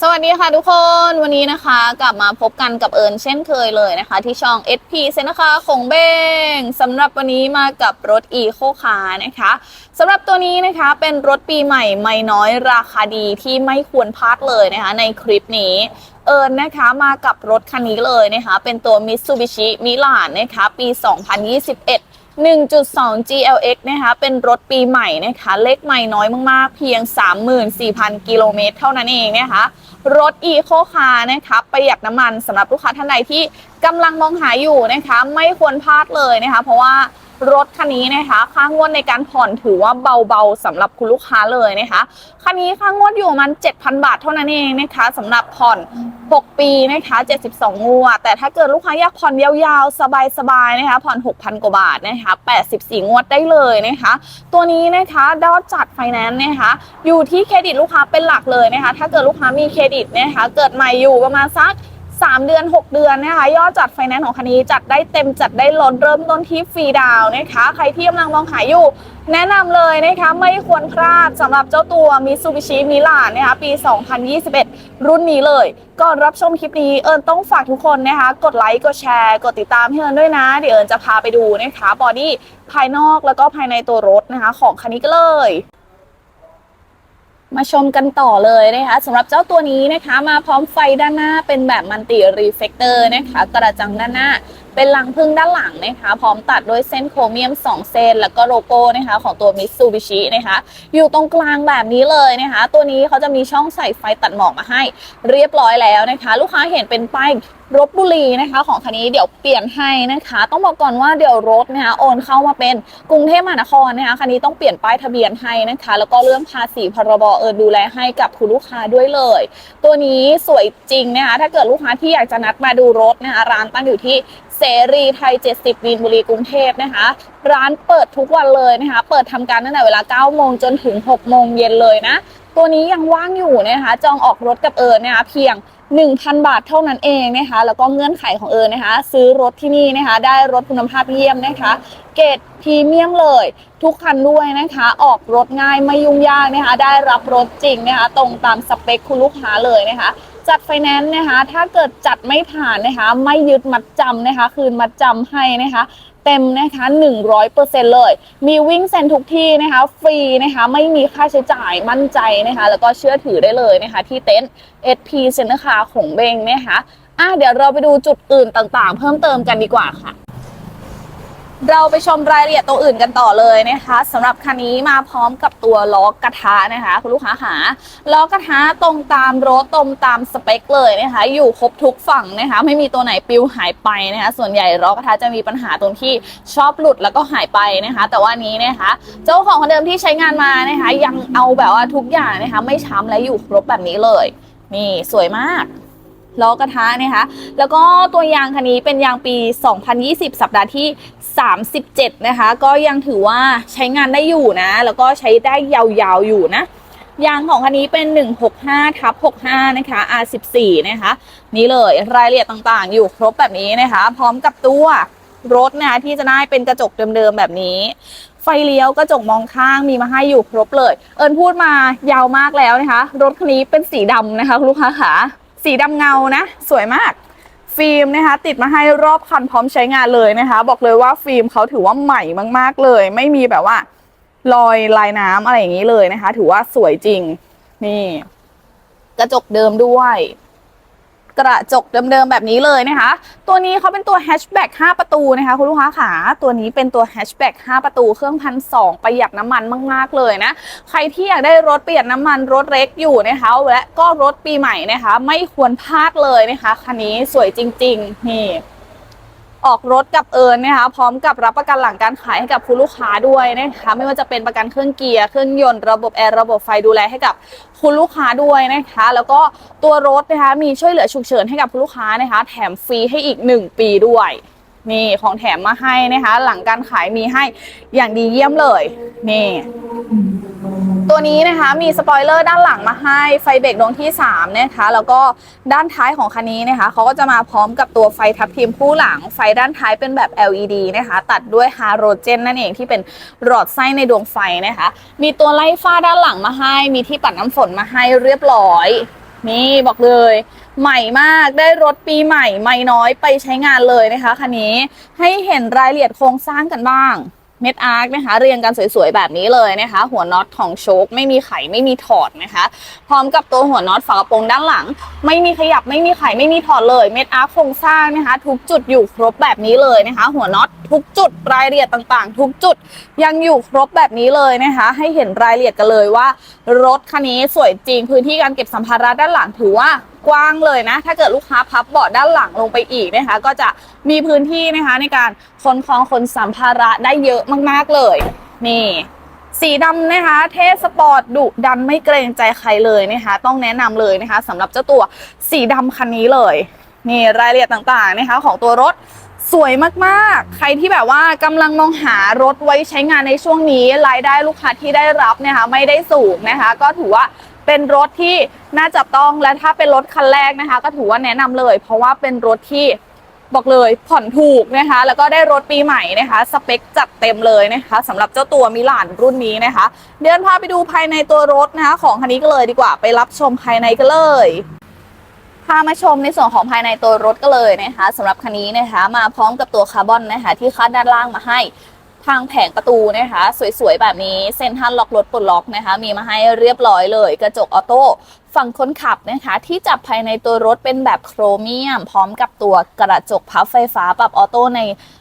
สวัสดีค่ะทุกคนวันนี้นะคะกลับมาพบกันกับเอิญเช่นเคยเลยนะคะ ที่ช่อง SP เซนะคะของเบงสำหรับวันนี้มากับรถ e c o c a r นะคะสำหรับตัวนี้นะคะเป็นรถปีใหม่ไม่น้อยราคาดีที่ไม่ควรพลาดเลยนะคะ ในคลิปนี้เอิญนะคะมากับรถคันนี้เลยนะคะ เป็นตัว Mitsubishi Milan นะคะปี 2021 1.2 GLX นะคะเป็นรถปีใหม่นะคะเลขใหม่น้อยมากๆ เพียง 34,000 กิโลเมตรเท่านั้นเองนะคะรถ Eco Car นะคะประหยัดน้ำมันสำหรับลูกค้าท่านใดที่กำลังมองหาอยู่นะคะไม่ควรพลาดเลยนะคะเพราะว่า รถคันนี้นะคะค่างวดในการผ่อนถือว่าเบาๆสำหรับคุณลูกค้าเลยนะคะคันนี้ค่างวดอยู่มัน 7,000 บาทเท่านั้นเองนะคะสำหรับผ่อน 6 ปีนะคะ 72 งวด แต่ถ้าเกิดลูกค้าอยากผ่อนยาวๆ สบายๆนะคะผ่อน 6,000 กว่าบาทนะคะ84 งวดได้เลยนะคะ ตัวนี้นะคะดอจัดไฟแนนซ์นะคะอยู่ที่เครดิตลูกค้าเป็นหลักเลยนะคะ ถ้าเกิดลูกค้ามีเครดิตนะคะเกิดใหม่อยู่ประมาณสัก 3 เดือน 6 เดือนนะคะยอดจัดไฟแนนซ์ของคันนี้จัดได้เต็มจัดได้ล้นเริ่มต้นที่ฟรีดาวนะคะใครที่กำลังมองหาอยู่ แนะนำเลยนะคะไม่ควรพลาดสำหรับเจ้าตัว Mitsubishi Milan นะคะปี 2021 รุ่นนี้เลยก่อนรับชมคลิปนี้เอิญต้องฝากทุกคนนะคะ กดไลค์กดแชร์ กดติดตามให้เอิญด้วยนะ เดี๋ยวเอิญจะพาไปดูนะคะบอดี้ภายนอกแล้วก็ภายในตัวรถนะคะ ของคันนี้ก็เลย มาชมกันต่อเลยนะคะสำหรับเจ้าตัวนี้นะคะ มาพร้อมไฟด้านหน้าเป็นแบบมันติรีเฟกเตอร์นะคะ กระจังด้านหน้าเป็นลังพึ่งด้านหลังนะคะ พร้อมตัดด้วยเส้นโครเมียม 2 เส้น แล้วก็โลโก้นะคะ ของตัว Mitsubishi นะคะ อยู่ตรงกลางแบบนี้เลยนะคะ ตัวนี้เขาจะมีช่องใส่ไฟตัดหมอกมาให้ เรียบร้อยแล้วนะคะ ลูกค้าเห็นเป็นป้ายรถบุรีนะคะของคันนี้เดี๋ยวเปลี่ยนให้นะคะ ต้องบอกก่อนว่าเดี๋ยวรถนะคะโอนเข้ามาเป็นกรุงเทพมหานครนะคะคันนี้ต้องเปลี่ยนป้ายทะเบียนให้นะคะ แล้วก็เรื่องภาษีพรบเออดูแลให้กับคุณลูกค้าด้วยเลย ตัวนี้สวยจริงนะคะถ้าเกิดลูกค้าที่อยากจะนัดมาดูรถนะคะร้านตั้งอยู่ที่เสรีไทย 70วีนบุรีกรุงเทพนะคะ ร้านเปิดทุกวันเลยนะคะ เปิดทำการตั้งแต่เวลา 9 โมงจนถึง 6 โมงเย็นเลยนะ ตัวนี้ยังว่างอยู่นะคะ จองออกรถกับเอิญนะคะเพียง 1,000 บาทเท่านั้นเองนะคะ แล้วก็เงื่อนไขของเอิญนะคะ ซื้อรถที่นี่นะคะ ได้รถคุณภาพเยี่ยมนะคะ เกรดพรีเมียมเลย ทุกคันด้วยนะคะ ออกรถง่ายไม่ยุ่งยากนะคะ ได้รับรถจริงนะคะ ตรงตามสเปคคุณลูกค้าเลยนะคะจัดไฟแนนซ์นะคะ ถ้าเกิดจัดไม่ผ่านนะคะ ไม่ยึดมัดจำนะคะ คืนมัดจำให้นะคะ เต็มนะคะ 100%เลย มีวิ่งเซ็นทุกที่นะคะ ฟรีนะคะ ไม่มีค่าใช้จ่ายมั่นใจนะคะ แล้วก็เชื่อถือได้เลยนะคะ ที่เต็นท์ SP เซ็นเตอร์คาของเบงนะคะอะเดี๋ยวเราไปดูจุดอื่นต่างๆ เพิ่มเติมกันดีกว่าค่ะ เราไปชมรายละเอียดตัวอื่นกันต่อเลยนะคะสำหรับคันนี้มาพร้อมกับตัวล้อกระทะนะคะ คุณลูกค้าหาล้อกระทะตรงตามรถตรงตามสเปคเลยนะคะ อยู่ครบทุกฝั่งนะคะ ไม่มีตัวไหนปลิวหายไปนะคะ ส่วนใหญ่ล้อกระทะจะมีปัญหาตรงที่ชอบหลุดแล้วก็หายไปนะคะ แต่ว่านี้นะคะ เจ้าของคนเดิมที่ใช้งานมานะคะ ยังเอาแบบว่าทุกอย่างนะคะ ไม่ช้ำและอยู่ครบแบบนี้เลย นี่สวยมาก ล้อกระทะนะคะ แล้วก็ตัวยางคันนี้เป็นยางปี 2020 สัปดาห์ที่ 37 นะคะ ก็ยังถือว่าใช้งานได้อยู่นะ แล้วก็ใช้ได้ยาวๆอยู่นะยางของคันนี้เป็น 165ทับ65 นะคะ R14 นะคะ นี่เลยรายละเอียดต่างๆ อยู่ครบแบบนี้นะคะ พร้อมกับตัวรถนะคะที่จะได้เป็นกระจกเดิมๆแบบนี้ ไฟเลี้ยวกระจกมองข้างมีมาให้อยู่ครบเลย เอิญพูดมายาวมากแล้วนะคะ รถคันนี้เป็นสีดำนะคะลูกค้าขา สีดำเงานะ สวยมาก ฟิล์มนะคะ ติดมาให้รอบคันพร้อมใช้งานเลยนะคะ บอกเลยว่าฟิล์มเขาถือว่าใหม่มาก ๆเลย ไม่มีแบบว่ารอยลายน้ำอะไรอย่างนี้เลยนะคะ ถือว่าสวยจริง นี่ กระจกเดิมด้วย กระจกเดิมๆแบบนี้เลยนะคะ ตัวนี้เขาเป็นตัวแฮชแบ็ก5ประตูนะคะคุณลูกค้าขาตัวนี้เป็นตัวแฮชแบ็ก5ประตูเครื่องพันสองประหยัดน้ำมันมากๆเลยนะ ใครที่อยากได้รถประหยัดน้ำมันรถเล็กอยู่นะคะและก็รถปีใหม่นะคะ ไม่ควรพลาดเลยนะคะคันนี้สวยจริง ๆ นี่ ออกรถกับเอิญนะคะพร้อมกับรับประกันหลังการขายให้กับคุณลูกค้าด้วยนะคะไม่ว่าจะเป็นประกันเครื่องเกียร์เครื่องยนต์ระบบแอร์ระบบไฟดูแลให้กับคุณลูกค้าด้วยนะคะ แล้วก็ตัวรถนะคะมีช่วยเหลือฉุกเฉินให้กับคุณลูกค้านะคะ แถมฟรีให้อีก 1 ปีด้วยนี่ของแถมมาให้นะคะ หลังการขายมีให้อย่างดีเยี่ยมเลยนี่ ตัวนี้นะคะมีสปอยเลอร์ด้านหลังมาให้ไฟเบรกดวงที่3นะคะแล้วก็ด้านท้ายของคันนี้นะคะเขาก็จะมาพร้อมกับตัวไฟทับทิมคู่หลัง ไฟด้านท้ายเป็นแบบ LED นะคะ ตัดด้วยฮาโลเจนนั่นเองที่เป็นหลอดไส้ในดวงไฟนะคะ มีตัวไล่ฟ้าด้านหลังมาให้ มีที่ปัดน้ำฝนมาให้เรียบร้อยนี่บอกเลย ใหม่มากได้รถปีใหม่ ไม่น้อยไปใช้งานเลยนะคะคันนี้ให้เห็นรายละเอียดโครงสร้างกันบ้าง เม็ดอาร์คนะคะ เรียงกันสวยๆ แบบนี้เลยนะคะ หัวน็อตของโชคไม่มีไขไม่มีถอดนะคะ พร้อมกับตัวหัวน็อตฝากระโปรงด้านหลัง ไม่มีขยับไม่มีไขไม่มีถอดเลย เม็ดอาร์คโครงสร้างนะคะ ทุกจุดอยู่ครบแบบนี้เลยนะคะ หัวน็อตทุกจุดรายละเอียดต่างๆ ทุกจุดยังอยู่ครบแบบนี้เลยนะคะ ให้เห็นรายละเอียดกันเลยว่า รถคันนี้สวยจริงพื้นที่การเก็บสัมภาระด้านหลังถือว่ากว้างเลยนะ ถ้าเกิดลูกค้าพับเบาะด้านหลังลงไปอีกนะคะ ก็จะมีพื้นที่นะคะในการขนของขนสัมภาระได้เยอะมากๆเลย นี่ สีดำนะคะ เทสปอร์ตดุดันไม่เกรงใจใครเลยนะคะ ต้องแนะนำเลยนะคะสำหรับเจ้าตัวสีดำคันนี้เลยนี่รายละเอียดต่างๆนะคะของตัวรถ สวยมากๆ ใครที่แบบว่ากำลังมองหารถไว้ใช้งานในช่วงนี้ รายได้ลูกค้าที่ได้รับเนะคะไม่ได้สูงนะคะ ก็ถือว่าเป็นรถที่น่าจับต้องและถ้าเป็นรถคันแรกนะคะ ก็ถือว่าแนะนำเลย เพราะว่าเป็นรถที่บอกเลยผ่อนถูกนะคะ แล้วก็ได้รถปีใหม่นะคะ สเปคจัดเต็มเลยนะคะสำหรับเจ้าตัวมิลานรุ่นนี้นะคะ เดินพาไปดูภายในตัวรถนะคะ ของคันนี้ก็เลยดีกว่าไปรับชมภายในกันเลย พามาชมในส่วนของภายในตัวรถก็เลยนะคะสำหรับคันนี้นะคะ มาพร้อมกับตัวคาร์บอนนะคะ ที่คาดด้านล่างมาให้ ทางแผงประตูนะคะ สวยๆ แบบนี้เซ็นทรัลล็อกรถปลดล็อกนะคะ มีมาให้เรียบร้อยเลย กระจกออโต้ฝั่งคนขับนะคะ ที่จับภายในตัวรถเป็นแบบโครเมียม พร้อมกับตัวกระจกพับไฟฟ้าปรับออโต้ใน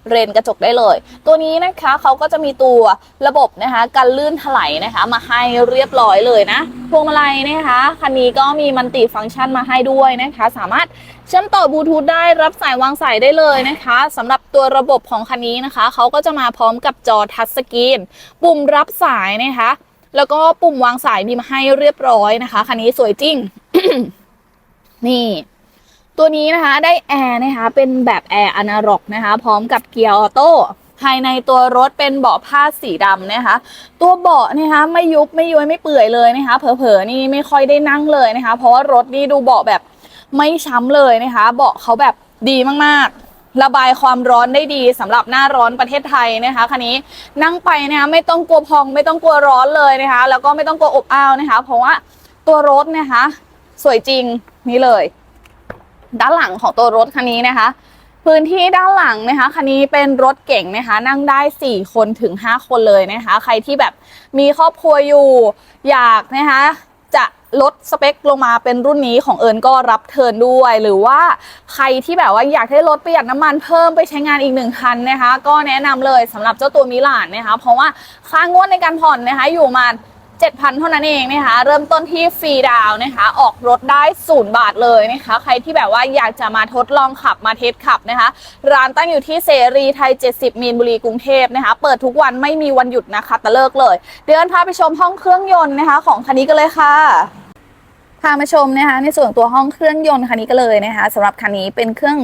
เรนกระจกได้เลย ตัวนี้นะคะเขาก็จะมีตัวระบบนะคะกันลื่นถลายนะคะ มาให้เรียบร้อยเลยนะพวงมาลัยนะคะคันนี้ก็มีมันติฟังก์ชันมาให้ด้วยนะคะ สามารถ เชื่อมต่อบลูทูธได้รับสายวางสายได้เลยนะคะสำหรับตัวระบบของคันนี้นะคะ เขาก็จะมาพร้อมกับจอทัชสกรีนปุ่มรับสายนะคะ แล้วก็ปุ่มวางสายมีมาให้เรียบร้อยนะคะคันนี้สวยจริง นี่ตัวนี้นะคะได้แอร์นะคะเป็นแบบแอร์อนาล็อกนะคะ พร้อมกับเกียร์ออโต้ภายในตัวรถเป็นเบาะผ้าสีดำนะคะ ตัวเบาะนะคะไม่ยุบไม่ย้วยไม่เปื่อยเลยนะคะ เผลอๆนี่ไม่ค่อยได้นั่งเลยนะคะ เพราะว่ารถนี่ดูเบาะแบบ ไม่ช้ำเลยนะคะ เบาะเขาแบบดีมากๆ ระบายความร้อนได้ดีสำหรับหน้าร้อนประเทศไทยนะคะคันนี้นั่งไปนะคะไม่ต้องกลัวพองไม่ต้องกลัวร้อนเลยนะคะ แล้วก็ไม่ต้องกลัวอบอ้าวนะคะ เพราะว่าตัวรถนะคะ สวยจริงนี่เลย ด้านหลังของตัวรถคันนี้นะคะพื้นที่ด้านหลังนะคะคันนี้เป็นรถเก่งนะคะ นั่งได้ 4 คนถึง 5 คนเลยนะคะ ใครที่แบบมีครอบครัวอยู่อยากนะคะ ลดสเปคลงมาเป็นรุ่นนี้ของเอิญก็รับเทิร์นด้วย หรือว่าใครที่แบบว่าอยากให้รถประหยัดน้ำมันเพิ่มไปใช้งานอีกหนึ่งคันนะคะ ก็แนะนำเลยสำหรับเจ้าตัวมิลานนะคะ เพราะว่าค่างวดในการผ่อนนะคะอยู่มา 7,000 เท่านั้นเองนะคะ เริ่มต้นที่ฟรีดาวนะคะ ออกรถได้ศูนย์บาทเลยนะคะ ใครที่แบบว่าอยากจะมาทดลองขับมาเทสขับนะคะ ร้านตั้งอยู่ที่เสรีไทย 70 มีนบุรีกรุงเทพนะคะ เปิดทุกวันไม่มีวันหยุดนะคะตะเลิกเลย เดินพาไปชมห้องเครื่องยนต์นะคะ ของคันนี้กันเลยค่ะ พามาชมนะคะในส่วนตัวห้องเครื่องยนต์คันนี้ก็เลยนะคะสำหรับคันนี้เป็นเครื่อง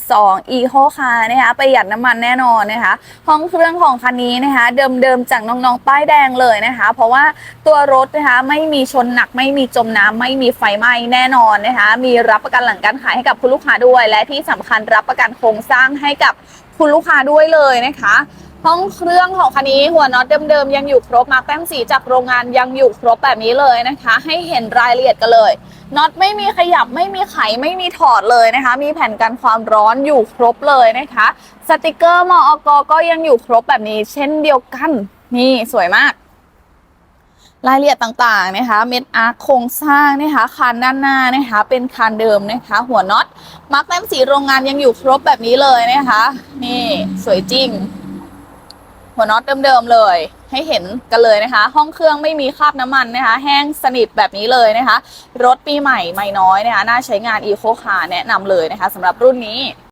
1.2 Eco Car นะคะประหยัดน้ำมันแน่นอนนะคะ ห้องเครื่องของคันนี้นะคะเดิมๆจากน้องๆป้ายแดงเลยนะคะ เพราะว่าตัวรถนะคะไม่มีชนหนักไม่มีจมน้ำไม่มีไฟไหม้แน่นอนนะคะ มีรับประกันหลังการขายให้กับคุณลูกค้าด้วย และที่สำคัญรับประกันโครงสร้างให้กับคุณลูกค้าด้วยเลยนะคะ ห้องเครื่องของคันนี้หัวน็อตเดิมๆยังอยู่ครบมาร์คแต้มสีจากโรงงานยังอยู่ครบแบบนี้เลยนะคะ ให้เห็นรายละเอียดกันเลยน็อตไม่มีขยับไม่มีไขไม่มีถอดเลยนะคะ มีแผ่นกันความร้อนอยู่ครบเลยนะคะ สติกเกอร์มอกก็ยังอยู่ครบแบบนี้ เช่นเดียวกัน นี่สวยมาก รายละเอียดต่างๆนะคะ เม็ดอาร์คโครงสร้างนะคะคานด้านหน้านะคะ เป็นคานเดิมนะคะ หัวน็อตมาร์คแต้มสีโรงงานยังอยู่ครบแบบนี้เลยนะคะ นี่สวยจริง หัวน็อตเดิมๆเลย ให้เห็นกันเลยนะคะ ห้องเครื่องไม่มีคราบน้ำมันนะคะ แห้งสนิทแบบนี้เลยนะคะ รถปีใหม่ไม่น้อยนะคะ น่าใช้งานอีโคคาร์แนะนำเลยนะคะสำหรับรุ่นนี้